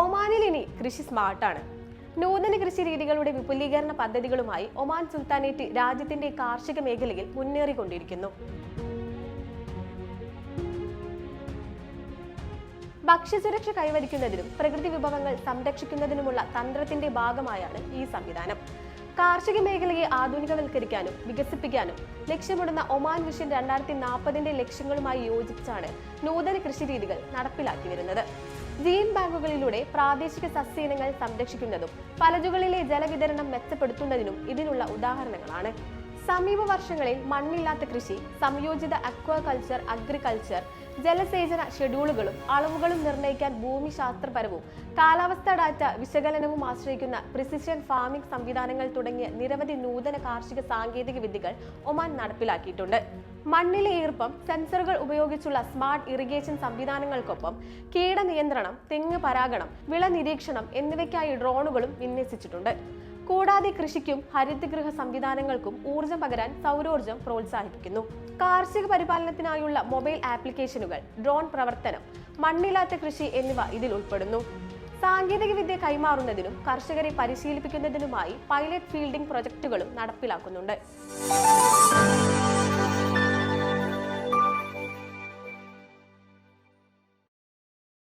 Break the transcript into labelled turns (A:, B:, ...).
A: ഒമാനിൽ ഇനി കൃഷി സ്മാർട്ടാണ് നൂതന കൃഷി രീതികളുടെ വിപുലീകരണ പദ്ധതികളുമായി ഒമാൻ സുൽത്താനേറ്റ് രാജ്യത്തിന്റെ കാർഷിക മേഖലയിൽ മുന്നേറിക്കൊണ്ടിരിക്കുന്നു. ഭക്ഷ്യസുരക്ഷ കൈവരിക്കുന്നതിനും പ്രകൃതി വിഭവങ്ങൾ സംരക്ഷിക്കുന്നതിനുമുള്ള തന്ത്രത്തിന്റെ ഭാഗമായാണ് ഈ സംവിധാനം. കാർഷിക മേഖലയെ ആധുനികവൽക്കരിക്കാനും വികസിപ്പിക്കാനും ലക്ഷ്യമിടുന്ന ഒമാൻ വിഷൻ രണ്ടായിരത്തി നാൽപ്പതിന്റെ ലക്ഷ്യങ്ങളുമായി യോജിച്ചാണ് നൂതന കൃഷി രീതികൾ നടപ്പിലാക്കി വരുന്നത്. ജീൻ ബാങ്കുകളിലൂടെ പ്രാദേശിക സസ്യയിനങ്ങൾ സംരക്ഷിക്കുന്നതും ഫലജുകളിലെ ജലവിതരണം മെച്ചപ്പെടുത്തുന്നതിനും ഇതിനുള്ള ഉദാഹരണങ്ങളാണ്. സമീപ വർഷങ്ങളിൽ മണ്ണില്ലാത്ത കൃഷി സംയോജിത അക്വാകൾച്ചർ അഗ്രികൾച്ചർ ജലസേചന ഷെഡ്യൂളുകളും അളവുകളും നിർണയിക്കാൻ ഭൂമിശാസ്ത്രപരവും കാലാവസ്ഥാ ഡാറ്റ വിശകലനവും ആശ്രയിക്കുന്ന പ്രിസിഷൻ ഫാമിംഗ് സംവിധാനങ്ങൾ തുടങ്ങിയ നിരവധി നൂതന കാർഷിക സാങ്കേതിക വിദ്യകൾ ഒമാൻ നടപ്പിലാക്കിയിട്ടുണ്ട്. മണ്ണിലെ ഈർപ്പം സെൻസറുകൾ ഉപയോഗിച്ചുള്ള സ്മാർട്ട് ഇറിഗേഷൻ സംവിധാനങ്ങൾക്കൊപ്പം കീടനിയന്ത്രണം തെങ്ങ് പരാഗണം വിള നിരീക്ഷണം എന്നിവയ്ക്കായി ഡ്രോണുകളും വിന്യസിച്ചിട്ടുണ്ട്. കൂടാതെ കൃഷിക്കും ഹരിതഗൃഹ സംവിധാനങ്ങൾക്കും ഊർജം പകരാൻ സൗരോർജം പ്രോത്സാഹിപ്പിക്കുന്നു. കാർഷിക പരിപാലനത്തിനായുള്ള മൊബൈൽ ആപ്ലിക്കേഷനുകൾ ഡ്രോൺ പ്രവർത്തനം മണ്ണില്ലാത്ത കൃഷി എന്നിവ ഇതിൽ ഉൾപ്പെടുന്നു. സാങ്കേതിക വിദ്യ കൈമാറുന്നതിനും കർഷകരെ പരിശീലിപ്പിക്കുന്നതിനുമായി പൈലറ്റ് ഫീൽഡിംഗ് പ്രൊജക്ടുകളും നടപ്പിലാക്കുന്നുണ്ട്.